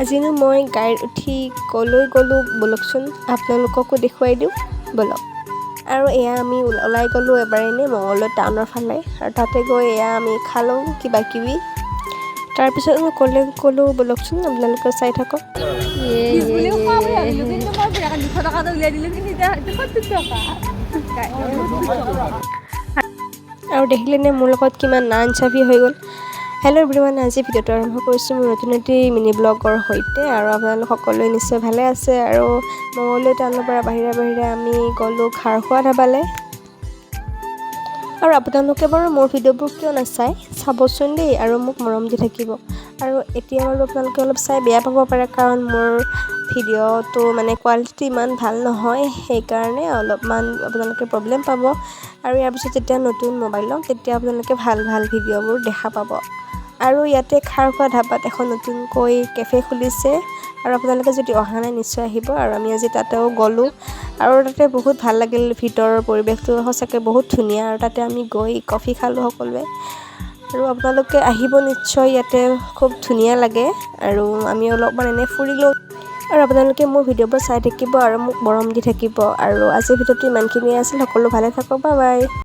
আজিনো মই গাড়ীত উঠি ক'লৈ গ'লোঁ ব'লকচোন আপোনালোককো দেখুৱাই দিওঁ ব'লক। আৰু এয়া আমি ওল- ওলাই গ'লোঁ এবাৰ এনেই মঙলদৈ টাউনৰ ফালে আৰু তাতে গৈ এয়া আমি খালোঁ কিবা কিবি তাৰপিছত মই ক'লৈ গ'লোঁ ব'লকচোন আপোনালোকে চাই থাকক। আৰু দেখিলেনে মোৰ লগত কিমান নান চাফি হৈ গ'ল। হেল্ল' এভৰিৱান আজি ভিডিঅ'টো আৰম্ভ কৰিছোঁ মোৰ নতুন এটি মিনি ব্লগৰ সৈতে আৰু আপোনালোক সকলোৱে নিশ্চয় ভালে আছে আৰু মঙলদৈ টাউনৰ পৰা বাহিৰে বাহিৰে আমি গ'লোঁ খাৰখোৱা ধাবালৈ। আৰু আপোনালোকে বাৰু মোৰ ভিডিঅ'বোৰ কিয় নাচায়? চাবচোন দেই আৰু মোক মৰম দি থাকিব। আৰু এতিয়া বাৰু আপোনালোকে অলপ চাই বেয়া পাব পাৰে কাৰণ মোৰ ভিডিঅ'টো মানে কোৱালিটি ইমান ভাল নহয় সেইকাৰণে অলপমান আপোনালোকে প্ৰব্লেম পাব। আৰু ইয়াৰ পিছত যেতিয়া নতুন মোবাইল ল'ম তেতিয়া আপোনালোকে ভাল ভাল ভিডিঅ'বোৰ দেখা পাব। আৰু ইয়াতে খাৰখোৱা ধাবাত এখন নতুনকৈ কেফে খুলিছে। আৰু আপোনালোকে যদি অহা নাই নিশ্চয় আহিব। আৰু আমি আজি তাতেও গ'লোঁ। আৰু তাতে বহুত ভাল লাগিল ভিতৰৰ পৰিৱেশটো। সঁচাকৈ বহুত ধুনীয়া। আৰু তাতে আমি গৈ কফি খালোঁ সকলোৱে। আৰু আপোনালোকে আহিব নিশ্চয়। ইয়াতে খুব ধুনীয়া লাগে। আৰু আমি অলপমান এনেই ফুৰিলোঁ আৰু আপোনালোকে মোৰ ভিডিঅ'বোৰ চাই থাকিব আৰু মোক মৰম দি থাকিব। আৰু আজিৰ ভিডিঅ'টো ইমানখিনিয়ে আছিল। সকলো ভালে থাকক। Bye bye